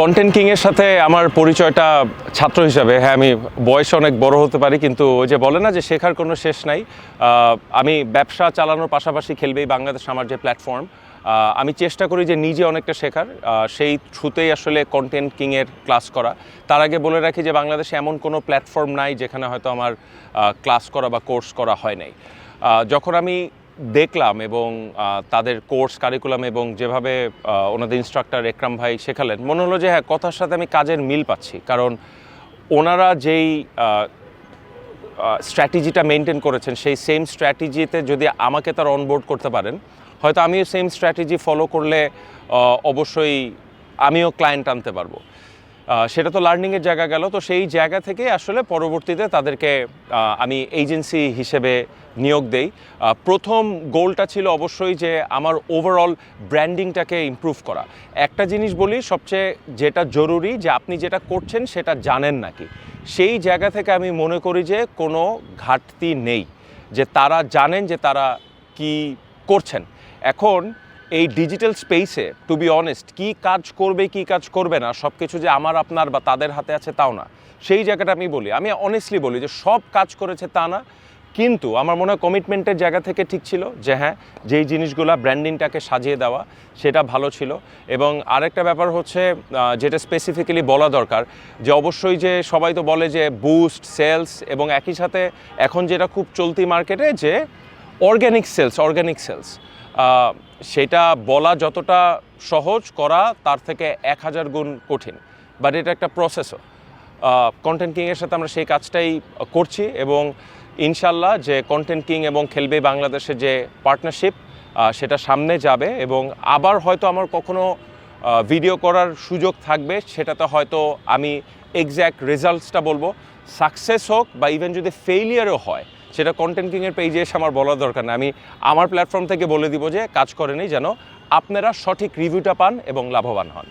Content কিংয়ের সাথে আমার পরিচয়টা ছাত্র হিসাবে হ্যাঁ আমি বয়সে অনেক বড় হতে পারি, কিন্তু ওই যে বলে না যে শেখার কোনো শেষ নাই আমি ব্যবসা চালানোর পাশাপাশি খেলবেই বাংলাদেশ আমার যে প্ল্যাটফর্ম আমি চেষ্টা করি যে নিজে অনেকটা শেখার সেই থ্রুতেই আসলে কন্টেন্ট কিংয়ের ক্লাস করা। তার আগে বলে রাখি যে বাংলাদেশে এমন কোনো প্ল্যাটফর্ম নাই যেখানে হয়তো আমার ক্লাস করা বা কোর্স করা হয় নাই। যখন আমি দেখলাম এবং তাদের কোর্স কারিকুলাম এবং যেভাবে ওনাদের ইনস্ট্রাক্টর একরাম ভাই শেখালেন, মনে হলো যে হ্যাঁ কথার সাথে আমি কাজের মিল পাচ্ছি। কারণ ওনারা যেই স্ট্র্যাটেজিটা মেনটেন করেছেন, সেই সেম স্ট্র্যাটেজিতে যদি আমাকে তার অনবোর্ড করতে পারেন, হয়তো আমিও সেম স্ট্র্যাটেজি ফলো করলে অবশ্যই আমিও ক্লায়েন্ট আনতে পারব। সেটা তো লার্নিংয়ের জায়গা গেল, তো সেই জায়গা থেকে আসলে পরবর্তীতে তাদেরকে আমি এজেন্সি হিসেবে নিয়োগ দেই। প্রথম গোলটা ছিল অবশ্যই যে আমার ওভারঅল ব্র্যান্ডিংটাকে ইমপ্রুভ করা। একটা জিনিস বলি, সবচেয়ে যেটা জরুরি যে আপনি যেটা করছেন সেটা জানেন নাকি। সেই জায়গা থেকে আমি মনে করি যে কোনো ঘাটতি নেই। যে তারা জানেন যে তারা কি করছেন। এখন এই ডিজিটাল স্পেসে টু বি অনেস্ট কী কাজ করবে, কি কাজ করবে না সব কিছু যে আমার, আপনার বা তাদের হাতে আছে তাও না। সেই জায়গাটা আমি বলি। আমি অনেস্টলি বলি যে সব কাজ করেছে তা না, কিন্তু আমার মনে হয় কমিটমেন্টের জায়গা থেকে ঠিক ছিল যে হ্যাঁ যেই জিনিসগুলো ব্র্যান্ডিংটাকে সাজিয়ে দেওয়া, সেটা ভালো ছিল। এবং আরেকটা ব্যাপার হচ্ছে যেটা স্পেসিফিক্যালি বলা দরকার, যে অবশ্যই যে সবাই তো বলে যে বুস্ট সেলস এবং একই সাথে এখন যেটা খুব চলতি মার্কেটে যে অর্গ্যানিক সেলস অর্গ্যানিক সেলস সেটা বলা যতটা সহজ করা তার থেকে এক হাজার গুণ কঠিন। বাট এটা একটা প্রসেসও কন্টেন্ট কিংয়ের সাথে আমরা সেই কাজটাই করছি এবং ইনশাল্লাহ যে কন্টেন্ট কিং এবং খেলবে বাংলাদেশের যে পার্টনারশিপ সেটা সামনে যাবে এবং আবার হয়তো আমার কখনো ভিডিও করার সুযোগ থাকবে, সেটাতে হয়তো আমি এক্স্যাক্ট রেজাল্টসটা বলব। সাকসেস হোক বা ইভেন যদি ফেইলিয়ারও হয় সেটা কন্টেন্ট কিংয়ের পেজে এসে আমার বলার দরকার নেই। আমি আমার প্ল্যাটফর্ম থেকে বলে দিব যে, কাজ করেনি যেন আপনারা সঠিক রিভিউটা পান এবং লাভবান হন।